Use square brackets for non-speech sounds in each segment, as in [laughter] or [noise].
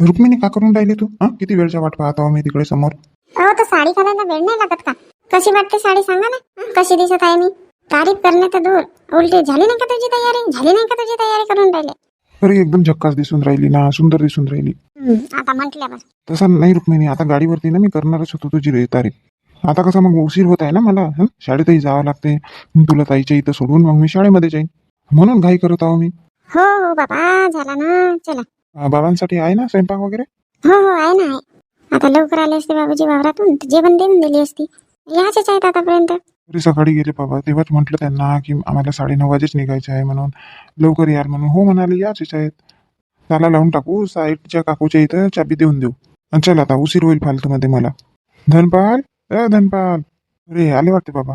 रुक्मिणी का करून राहिली तू? हा? किती वेळच्या वाट पाहत आहो मी तिकडे समोर? अहो तर साडी घालायला वेळ नाही लागत का? कशी वाटते साडी सांगा ना? हं, कशी दिसत आहे मी? तारीफ करणे तर दूर. उलटी झाली नाही का तुझी तयारी? झाली नाही का तुझी तयारी करून राहिले? अरे एकदम झक्कास दिसून राहिली ना सुंदर दिसून राहिली. हं, आता म्हटल्यावर तसं नाही रुक्मिणी आता गाडीवरती ना मी करणारच होतो तुझी रे तारीख आता कसं मग उशीर होत आहे ना मला हं? शाळेतही जावं लागते. मग तुला ताईच्या इथं सोडून मग मी शाळेमध्ये जाईन. म्हणून घाई करत आहो मी. हो हो बाबा झाला ना. चला. अं, बाबांसाठी आहे ना स्वयंपाक वगैरे? हो हो आहे ना आहे. आता लवकर आले असते बाबूजी वावरातून तर जेवण देऊन दिली असती. याचेच आहेत आतापर्यंत. तरी सकाळी गेले बाबा तेव्हाच म्हटलं त्यांना की आम्हाला साडेनऊ वाजेच निघायचं आहे म्हणून. लवकर याल म्हणून. हो म्हणाले याच आहेत. त्याला लावून टाकू साईडच्या काकूच्या इथं चाबी देऊन देऊ. आणि चल आता उशीर होईल फालतू मध्ये मला. धनपाल अ धनपाल. अरे आले वाटते बाबा.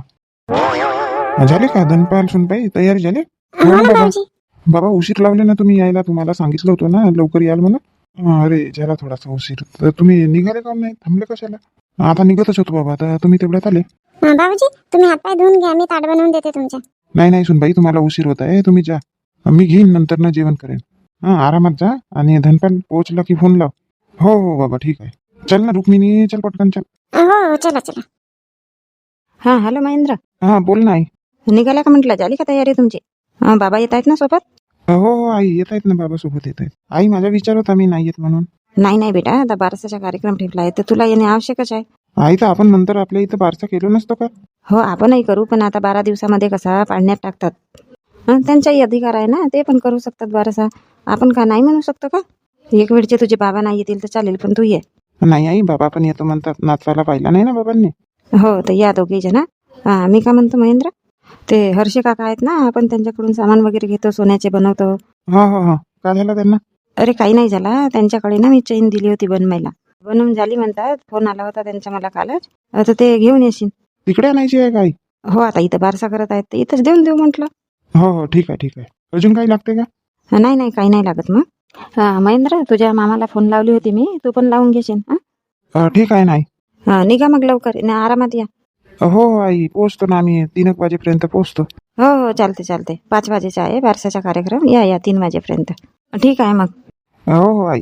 झाले का? धनपाल सुनबाई तयारी झाली? हो हो ना बाबा. बाबूजी बाबा उशीर लावले ना तुम्ही यायला? तुम्हाला सांगितलं होतं ना लवकर याल म्हणून. हा, अरे झाला थोडासा उशीर. तर तुम्ही निघाले का नाही? थांबले कशाला? आता निघतच होतो बाबा तर तुम्ही तेवढ्यात आले. हा, बाबूजी तुम्ही हातपाय धुवून घ्या मी ताट बनवून देते तुमच्या. नाही नाही सुनबाई तुम्हाला उशीर होत आहे. तुम्ही जा. मी घेईन नंतर ना जेवण करेन. हा आरामात जा आणि धनपाल पोहोचला की फोन लाव. हो हो बाबा ठीक आहे. चल ना रुक्मिणी चल पटकन चल. हो हो चला चला. हा हॅलो महेंद्र. हा बोल ना आई. निघाल्या का म्हटलं? झाली का तयारी तुमची? बाबा येत आहेत ना सोबत? हो हो आई येत आहेत ना बाबा सोबत येत आहेत. आई माझा विचार होता मी नाही येत म्हणून. नाही नाही बेटा आता बारसाचा कार्यक्रम ठेवला आहे तर तुला येणे आवश्यकच आहे. आई तर आपण नंतर आपल्या इथं बारसा केलो नसतो का? हो आपणही करू पण आता बारा दिवसामध्ये कसा पाळण्यात टाकतात. हं, त्यांचाही अधिकार आहे ना ते पण करू शकतात बारसा. आपण का नाही म्हणू शकतो का? एक वेळचे तुझे बाबा नाही येतील तर चालेल पण तू ये. नाही आई बाबा पण येतो म्हणतात. नाचवायला पाहिला नाही ना बाबांनी? हो तर या दोघे जण हा मी का म्हणतो महेंद्र? ते हर्षे काका आहेत ना आपण त्यांच्याकडून सामान वगैरे घेतो सोन्याचे बनवतो. हा हा हा. काय झालं त्यांना? अरे काही नाही झाला त्यांच्याकडे ना मी चेन दिली होती बनवायला. बनवून झाली म्हणतात फोन आला होता त्यांचा मला कालच. आता ते घेऊन येशील. तिकडे आणायची आहे का आई हो आता इथं बारसा करत आहेत इथंच देऊन देऊ म्हटलं. हो हो ठीक आहे ठीक आहे. अजून काही लागते का? नाही नाही काही नाही लागत मग. हा महेंद्र तुझ्या मामाला फोन लावली होती मी तू पण लावून घेशील हा? अं, ठीक आहे नाही. हा निघा मग लवकर न आरामात या. हो आई पोहोचतो ना आम्ही. तीन एक वाजेपर्यंत पोहोचतो हो हो चालते चालते पाच वाजेचा आहे बारसाचा कार्यक्रम. या या तीन वाजेपर्यंत. ठीक आहे मग. हो हो आई.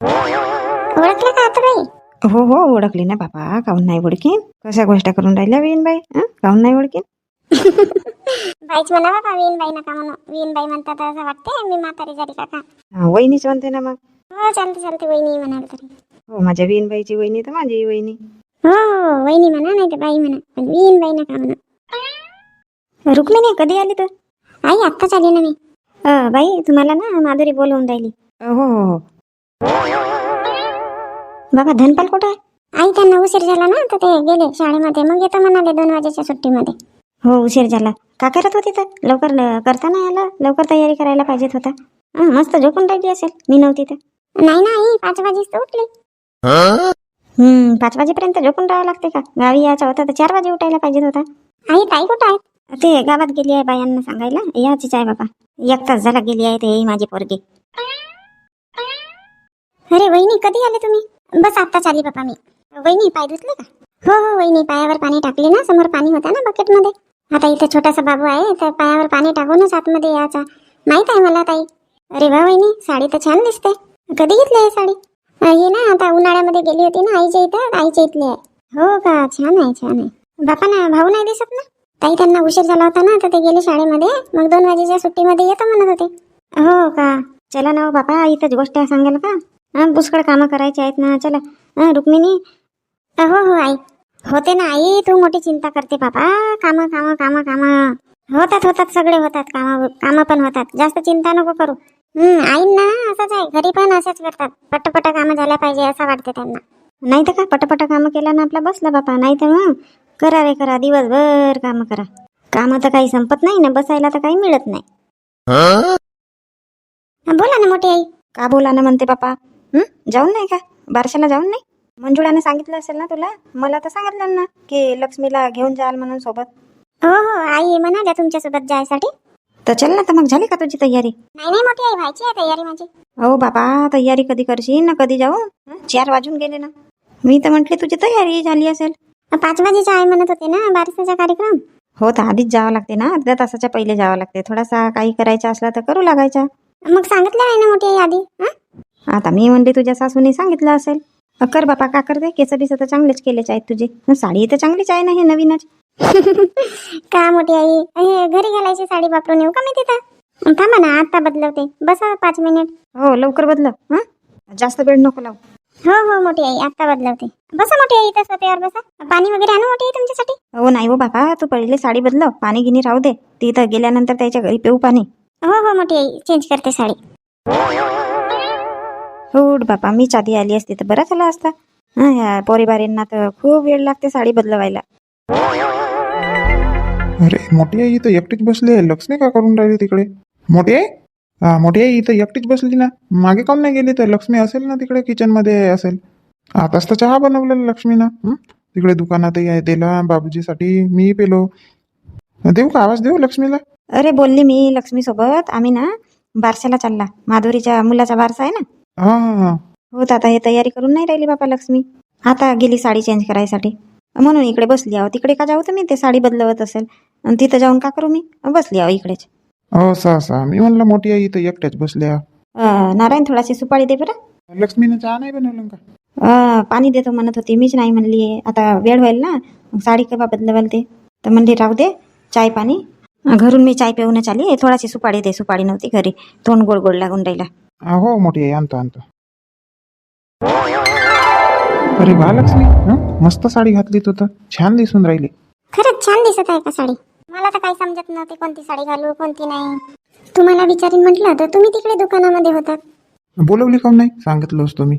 ओळखलं का आता बाई हो हो ओळखली ना बाबा. काहून नाही ओळखीन? कशा गोष्ट करून राहिल्या वीन बाई हं? काहून नाही ओळखीन? बाईच म्हणा बाबा वीण बाई नका म्हणू? वीण बाई म्हणतात असं वाटते मी म्हातारी झाली काका हा, वहिनीच म्हणते ना मग. हो चालते चालते वहिनी म्हणाल तरी. हो माझ्या वीन बाईची वहिनी तर माझी वहिनी. वहिनी म्हणा नाही तर बाई म्हणा. पण वीण बाई नका म्हणा. रुक्मिणी कधी आली तू? आई आत्ताच आली ना मी. बाई तुम्हाला ना माधुरी बोलवून राहिली. हो हो हो. बाबा धनपाल कुठं आहे? आई त्यांना उशीर झाला ना तर ते गेले शाळेमध्ये. मग येतो म्हणाले दोन वाजेच्या सुट्टीमध्ये. हो उशीर झाला. का करत होती तर? लवकर करता नाही आलं लवकर तयारी करायला पाहिजेत होता. हं, मस्त झोपून राहिली असेल. मी नव्हती तर. नाही ना आई पाच वाजेच तर उठली. पाच वाजेपर्यंत झोपून राहावं लागते का? गावी यायचं होतं तर चार वाजे उठायला पाहिजे होता. आई ताई कुठं आहेत? ते गावात गेली आहे बायांना सांगायला. याचीच आहे बाबा. एक तास झाला गेली आहे ते माझी पोरगी. अरे वहिनी कधी आले तुम्ही? बस आत्ताच आली बाबा मी. वहिनी पाय धुतले का? हो हो वहिनी पायावर पाणी टाकले ना. समोर पाणी होतं ना बकेटमध्ये आता इथे छोटासा बाबू आहे तर पायावर पाणी टाकूनच आतमध्ये यायचा. माहीत आहे मला ताई. अरे वा वहिनी साडी तर छान दिसते. कधी घेतली आहे साडी? ही ना आता उन्हाळ्यामध्ये गेली होती ना आईच्या इथं आईच्या इथली हो का छान आहे छान आहे. बापा ना भाऊ नाही दिसत ना? ताई त्यांना उशीर झाला होता ना तर ते गेले शाळेमध्ये. मग दोन वाजेच्या सुट्टीमध्ये येतो म्हणत होते. हो का? चला ना हो बापा इथंच गोष्ट सांगाल का? हा पुष्कळ कामं करायची आहेत ना चला. हा रुक्मिणी? हो हो आई. होते ना आई तू मोठी चिंता करते बाबा कामं कामं कामं कामं. होतात होतात सगळे होतात कामं कामं पण होतात. जास्त चिंता नको करू. हम्म आईंना असंच आहे. घरी पण असंच करतात. पटपट कामं झाल्या पाहिजे असं वाटतं त्यांना. नाही तर का पटपट कामं केलं ना आपला? बसला बापा. नाही तर मग करा रे करा. दिवसभर कामं करा. कामं तर काही संपत नाही ना. बसायला तर काही मिळत नाही. बोला ना मोठी आई. का बोला ना म्हणते बापा? हं? जाऊन नाही का? बारशाला जाऊन नाही? मंजुळाने सांगितलं असेल ना तुला? मला तर सांगितलं ना की लक्ष्मीला घेऊन जाल म्हणून सोबत. हो हो. आई म्हणाल्या तुमच्यासोबत जायसाठी. तर चल ना तर मग झाली का तुझी तयारी? नाही नाही मोठी आई व्हायची आहे तयारी माझी. हो बाबा तयारी कधी करशील ना कधी जाऊ? हं? चार वाजून गेले ना. मी तर म्हटली तुझी तयारी झाली असेल. पाच वाजेच्या आई म्हणत होते ना बारसाचा कार्यक्रम? हो तर आधीच जावं लागते ना. अर्ध्या तासाच्या पहिले जावं लागते. थोडासा काही करायचं असला तर करू लागायचा. मग सांगितलं आहे ना मोठी आई आधी हं? आता मी म्हणले तुझ्या सासूने सांगितलं असेल. अ, कर बापा का कर दे केस बिस तर चांगलेच केलेच आहेत तुझे. साडी तर चांगलीच आहे ना हे नवीनच. [laughs] का मोठी आई? हे घरी घालायची साडी वापरून येऊ का मी तिथं? थांबा ना आता बदलवते. बसा पाच मिनिट. हो लवकर बदल. हा? जास्त वेळ नको लावू. हो हो मोठी आई आता बदलवते. बसा मोठी आई इथं सोप्यावर बसा. पाणी वगैरे आणू मोठी आई तुमच्यासाठी? हो नाही हो बाबा. तू पहिले साडी बदलव पाणी गिनी राहू दे. तिथं गेल्यानंतर त्याच्या घरी पिऊ पाणी. हो हो मोठी आई. चेंज करते साडी. हो बापा मीच आधी आली असती तर बरं झालं असता. हा पोरीबारींना तर खूप वेळ लागते साडी बदलवायला. अरे मोठी आई इथं एकटीच बसली आहे. लक्ष्मी का करून राहिली तिकडे? मोठी? आई हा मोठी आई इथं एकटीच बसली ना. मागे काऊन नाही गेली तर लक्ष्मी असेल ना तिकडे किचनमध्ये असेल. आताच तर चहा बनवलेला लक्ष्मीनं? तिकडे दुकानातही आहे दिला बाबूजीसाठी मी पेलो. देऊ का आवाज? देऊ लक्ष्मीला? अरे बोलली मी लक्ष्मी सोबत आम्ही ना बारशाला चालला. माधुरीच्या मुलाचा बारसा आहे ना? हा हा हा. हो तर आता हे तयारी करून नाही राहिली बापा लक्ष्मी. आता गेली साडी चेंज करायसाठी. म्हणून इकडे बसली आहो. तिकडे का जाऊ तुम्ही? ते साडी बदलवत असेल. आणि तिथं जाऊन का करू मी? बसली आहो इकडेच. असं असं मी म्हणलं मोठी आई इथं एकट्याच बसल्या अं, नारायण थोडाशी सुपारी दे बरं. लक्ष्मीनं चहा नाही बनवलं का अं, पाणी देतो म्हणत होती. मीच नाही म्हणली. आता वेळ होईल ना? मग साडी केव्हा बदलवाल ते? तर म्हणली राहू दे चाय पाणी. अं, घरून मी चाय पिऊनच आली. थोडाशी सुपारी दे. सुपारी नव्हती घरी. तोंड गोड गोड लागून राहिला. हा, हो मोठी आई आणतो आणतो. अरे वा लक्ष्मी. हं? मस्त साडी घातली तू तर. छान दिसून राहिली. खरंच छान दिसत आहे का साडी? मला तर काही समजत नव्हते कोणती साडी घालू कोणती नाही. तुम्हाला विचारीन म्हटलं तर तुम्ही तिकडे दुकानामध्ये होतात. बोलवली काऊन नाही? सांगितलं असतो मी.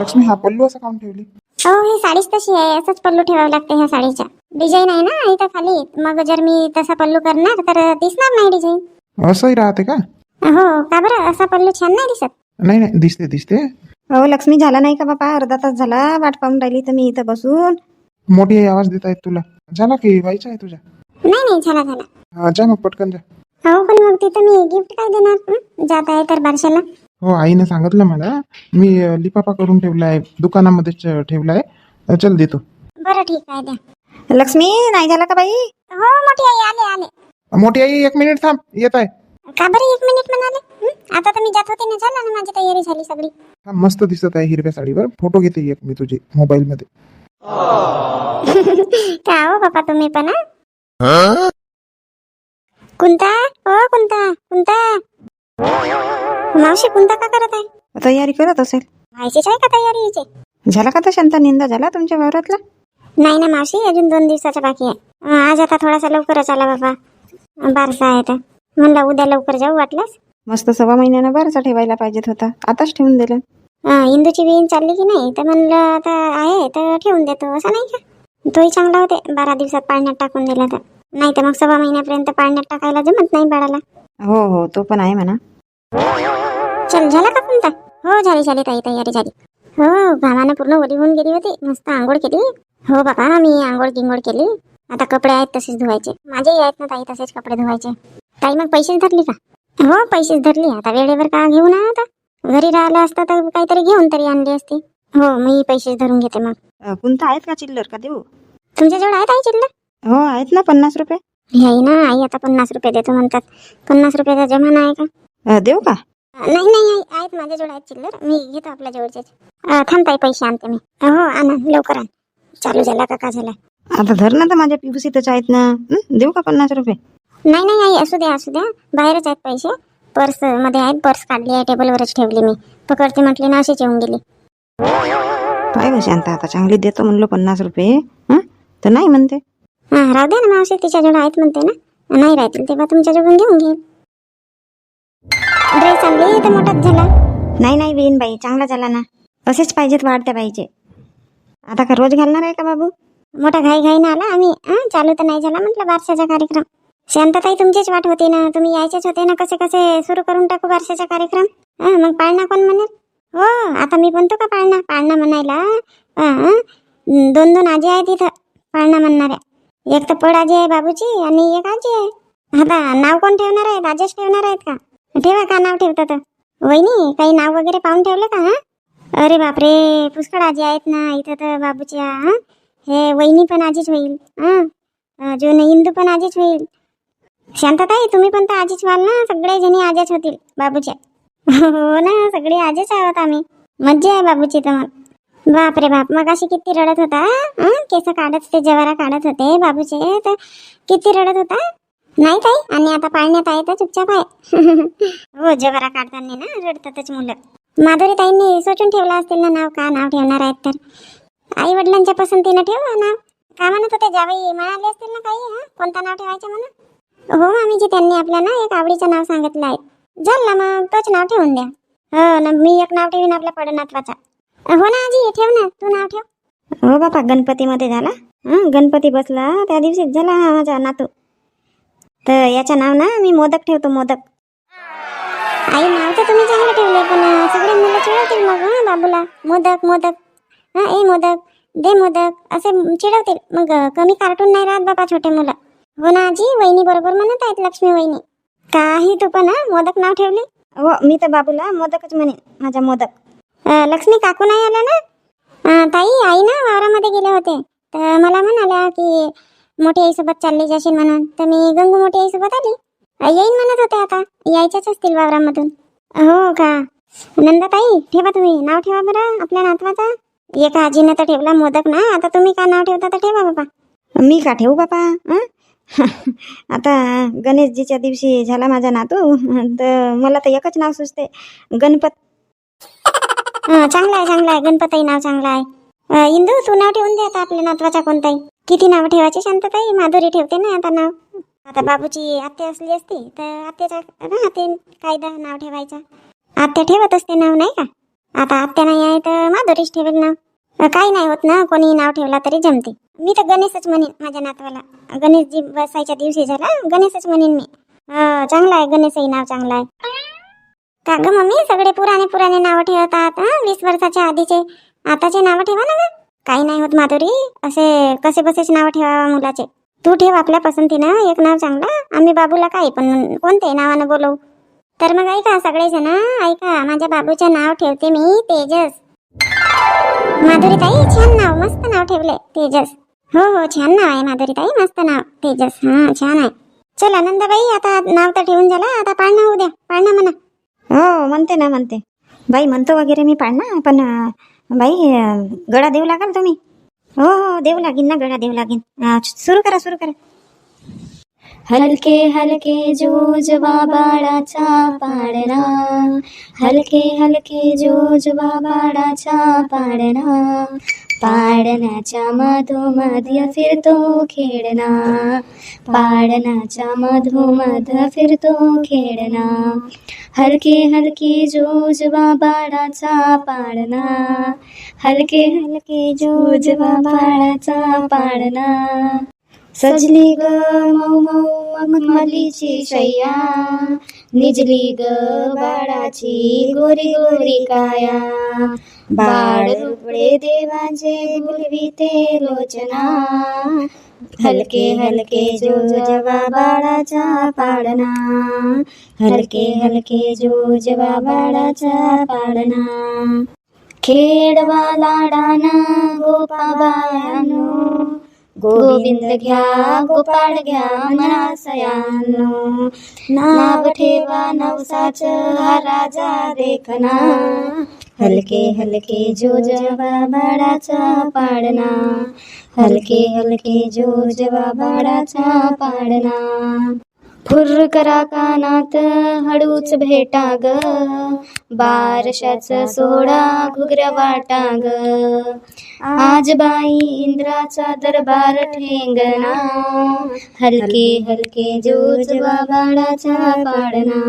लक्ष्मी हा पल्लू असा काऊन ठेवली? हो ही साडीच तशी आहे. असंच पल्लू ठेवावं लागते ह्या साडीच्या. डिझाईन आहे ना इथं खाली. मग जर मी तसा पल्लू करणार तर दिसणार नाही डिझाईन. असंही राहते का? हो का बरं? असा पल्लू छान नाही दिसत. नाही नाही दिसते दिसते. हो लक्ष्मी झाला नाही का बापा? अर्धा तास झाला वाट पाहून राहिली तर मी इथं बसून. मोठी आई आवाज देत आहेत तुला. झाला की व्हायचं आहे तुझ्या? नाही नाही झाला झाला. हा, जा मग पटकन जा. हो पण मग तिथं मी गिफ्ट काय देणार? हं? जात आहे तर बारशाला. हो आईनं सांगितलं मला. मी अं, लिफाफा करून ठेवला आहे दुकानामध्येच अं, ठेवला आहे अं, चल देतो. बरं ठीक आहे द्या. लक्ष्मी नाही झाला का बाई? हो मोठी आई आले आले. मोठी आई एक मिनिट थांब. येत आहे. का बरं एक मिनिट म्हणाले? आता तर मी जात होते ना झाला ना माझी तयारी झाली सगळी. हा, मस्त दिसत आहे हिरव्या साडीवर. फोटो घेते एक मी तुझे मोबाईल मध्ये [laughs] का हो बापा तुम्ही पण हं? कुंता? हो कुंता कुंता. मावशी कुंता का करत आहे? तयारी करत असेल. व्हायचीच आहे का तयारी हिची झाला का तर शांता निंदा झाला तुमच्या वावरातला? नाही ना मावशी अजून दोन दिवसाचा बाकी आहे. अं, आज आता थोडासा लवकरच आला बाबा. बारसा आहे तर म्हणलं उद्या लवकर जाऊ वाटलंच मस्त सव्वा महिन्यानं बारसा ठेवायला पाहिजेत होता. आताच ठेवून दिलं. अं, इंदूची विहीन चालली की नाही? तर म्हणलं आता आहे तर ठेवून देतो. असं नाही का? तोही चांगला होते. बारा दिवसात पाळण्यात टाकून दिला तर. नाही तर मग सव्वा महिन्यापर्यंत पाळण्यात टाकायला जमत नाही बाळाला. हो हो तो पण आहे म्हणा. चल झाला का कोणता? हो झाली झाली ताई तयारी झाली. हो घामानं पूर्ण ओली होऊन गेली होती. मस्त आंघोळ केली. हो बाबा मी आंघोळ गिंघोळ केली. आता कपडे आहेत तसेच धुवायचे. माझेही आहेत ना ताई तसेच कपडे धुवायचे. ताई मग पैसेच धरली का? हो पैसेच धरली. आता वेळेवर का घेऊ ना आता? घरी राहिलं असतं तर काहीतरी घेऊन तरी आणली असती. हो मी पैसेच धरून घेते मग. कोणता आहेत का चिल्लर का देऊ? तुमच्याजवळ आहेत आई चिल्लर? हो आहेत ना पन्नास रुपये. हे ना आई आता पन्नास रुपये देतो म्हणतात. पन्नास रुपयाचा जमाना आहे का? देऊ का? नाही नाही आई आहेत माझ्याजवळ आहेत चिल्लर. मी घेतो आपल्या जवळचे. थांब ताई पैसे आणते मी. हो आणा लवकर आण. चालू झाला का का झाला? आता धर ना तर माझ्या पिऊसीतच आहेत ना. देऊ का पन्नास रुपये? नाही नाही आई असू द्या असू द्या. बाहेरच आहेत पैसे. पर्समध्ये आहेत पर्स काढली आहे टेबलवरच ठेवली मी. पकडते म्हटली ना अशीच येऊन गेली. पाय गं शांता आता चांगली देतो म्हणलो पन्नास रुपये. हं? तर नाही म्हणते. हा राहू द्या ना मावशी तिच्याजवळ आहेत म्हणते ना. नाही राहतील तेव्हा तुमच्याजवळून घेऊन घेईल ड्रेस आणली तर मोठाच झाला. नाही नाही बेन बाई चांगला झाला ना. असेच पाहिजेत वाढत्या पाहिजे आता का रोज घालणार आहे का बाबू? मोठा घाई घाई ना आला आम्ही हं, चालू तर नाही झाला म्हटलं बारशाचा कार्यक्रम. शांतताई तुमचीच वाट होती ना. तुम्ही यायचेच होते ना कसे कसे सुरू करून टाकू बारशाचा कार्यक्रम? मग पाळणा कोण म्हणेल? हो आता मी म्हणतो का पाळणा? पाळणा म्हणायला दोन दोन आजी आहेत इथं पाळणा म्हणणाऱ्या. एक तर पड आजी आहे बाबूची आणि एक आजी आहे. आता नाव कोण ठेवणार आहे? राजेश ठेवणार आहेत का? ठेवा का नाव ठेवतात? वहिनी काही नाव वगैरे पाहून ठेवलं का अरे बापरे पुष्कळ आजी आहेत ना इथं तर बाबूच्या हे? वहिनी पण आजीच होईल हां? अजून इंदू पण आजीच होईल. शांतताई तुम्ही पण तर आजीच व्हाल ना? सगळे जणी आज्याच होतील बाबूच्या हो ना सगळे आजच आहोत आम्ही. मज्जा आहे बाबूची तर मग. बाप रे बाप मग अशी किती रडत होता केस काढत ते जवारा काढत होते बाबूचे तर किती रडत होता? नाही ताई आणि आता पाळण्यात आहे तर चुपचाप आहे. [laughs] हो जवारा काढताना ना रडतातच मुलं. माधुरी ताईंनी सोचून ठेवलं असतील ना नाव का नाव ठेवणार आहेत तर. आई वडिलांच्या पसंतीनं ठेव नाव. का म्हणत होते जावई म्हणाले असतील ना काही हा? कोणता नाव ठेवायचं म्हणून? हो मामीजी त्यांनी आपल्या ना एक आवडीचं नाव सांगितलं आहे. झालं ना मग तोच नाव ठेवून द्या. हो ना मी एक नाव ठेवीन आपल्या पडनात्वाचा हो ना आजी ठेव ना तू नाव ठेव. हो बापा गणपतीमध्ये झाला. हं गणपती बसला त्या दिवशीच झाला हा माझा नातू. तर याचं नाव ना मी मोदक ठेवतो मोदक. आई नाव तर तुम्ही चांगलं ठेवलंय पण सगळे मुलं चिडवतील मग हं बाबूला. मोदक मोदक. हा ए मोदक. दे मोदक. असे चिडवतील. मग कमी कार्टून नाही राहत बाबा छोटे मुलं. हो ना आजी वहिनी बरोबर म्हणत आहेत लक्ष्मी वहिनी. काही तू पण मोदक नाव ठेवले? हो मी तर बाबूला मोदकच म्हणेन माझा मोदक. लक्ष्मी काकू नाही आल्या ना? ताई आई ना वावरामध्ये गेले होते. तर मला म्हणाल्या की मोठी आईसोबत चालली जाशील म्हणून. तर मी गंगू मोठी आईसोबत आली. येईन म्हणत होते आता. यायच्याच असतील वावरामधून. हो का? नंदाताई ठेवा तुम्ही. नाव ठेवा बरं आपल्या नातवाचा. एका आजीनं तर ठेवला मोदक ना. आता तुम्ही का नाव ठेवता तर ठेवा बाबा. मी का ठेवू बापा हं? [laughs] आता गणेशजीच्या दिवशी झाला माझा नातू. [laughs] तर मला तर एकच नाव सुचते. गणपत. [laughs] चांगला आहे चांगलं आहे. गणपताई नाव चांगलं आहे. इंदू तू नाव ठेवून दे आता आपल्या नातवाचा कोणताही. किती नाव ठेवायची शांतताई? माधुरी ठेवते ना आता नाव. आता बाबूची आत्या असली असती तर आत्याचा आते कायदा नाव ठेवायचा आत्या ठेवत असते नाव नाही का? आता आत्या नाही आहे तर माधुरीच ठेवेल नाव. काही नाही होत ना कोणी नाव ठेवला तरी जमते. मी तर गणेशच म्हणेन माझ्या नातवाला. गणेशजी बसायच्या दिवशी झाला गणेशच म्हणेन मी. चांगला आहे गणेशही नाव चांगलं आहे. का ग मम्मी सगळे पुराणे पुराणे नावं ठेवतात हा वीस वर्षाच्या आधीचे. आताचे नावं ठेवा ना ग. काही नाही होत माधुरी असे कसे बसेच नावं ठेवा मुलाचे. तू ठेव आपल्या पसंतीनं एक नाव चांगलं. आम्ही बाबूला काही पण कोणते नावानं बोलवू. तर मग ऐका सगळेजण ऐका माझ्या बाबूचे नाव ठेवते मी तेजस. माधुरी ताई छान नाव मस्त नाव ठेवले तेजस. हो हो छान नाव आहे माधुरी ताई मस्त नाव. तेजस हा छान आहे. चला आनंदाबाई आता नाव तर ठेवून झालं आता पाळणा होऊ द्या. पाळणं म्हणा. हो म्हणते ना म्हणते. बाई म्हणतो वगैरे मी पाळणा पण अं, बाई अं, गळा देऊ लागाल तुम्ही? हो हो देऊ लागीन ना गळा देऊ लागीन. अं, सुरू करा सुरू करा. हलके हलके जोजवा बाळाचा पाडणा हलके हलके जोजवा बाळाचा पाडणा पाडण्याच्या मधोमध्य फिरतो खेळणा पाडण्याच्या मधोमध फिरतो खेळणा हलके हलके जोजवा बाळाचा पाडणा हलके हलके जोजवा बाळाचा पाडणा सजली ग मऊ मऊ मखमलीची शय्या निजली ग बाळाची गोरी गोरी काया. बाळ रुपडे देवाचे बुलविते लोचना. हलके हलके जो जवा बाळाचा पाडना. हलके हलके जो जवा बाळाचा पाडना. खेडवा लाडाना गोपाबायानो गोविंद घ्या गोपाळ घ्या मनासयानो नाव ठेवा नवसाच हा राजा देखना. हलके हलके जो जवा बाळाचा पाडना. हलके हलके जो जवा बाळाचा पाडना. फुर्र करा कानात हळूच भेटा ग बारशाच सोडा घुगऱ्या वाटा ग आज बाई इंद्राचा दरबार ठेंगणा. हलके हलके जोजवा बाळाचा पाडणा.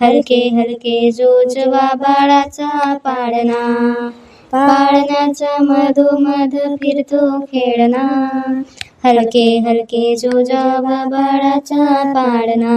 हलके हलके जोजवा बाळाचा पाडणा. पाळण्याचा मधोमध फिरतो खेळणा. हलके हलके जोजवा बाळाचा पाडणा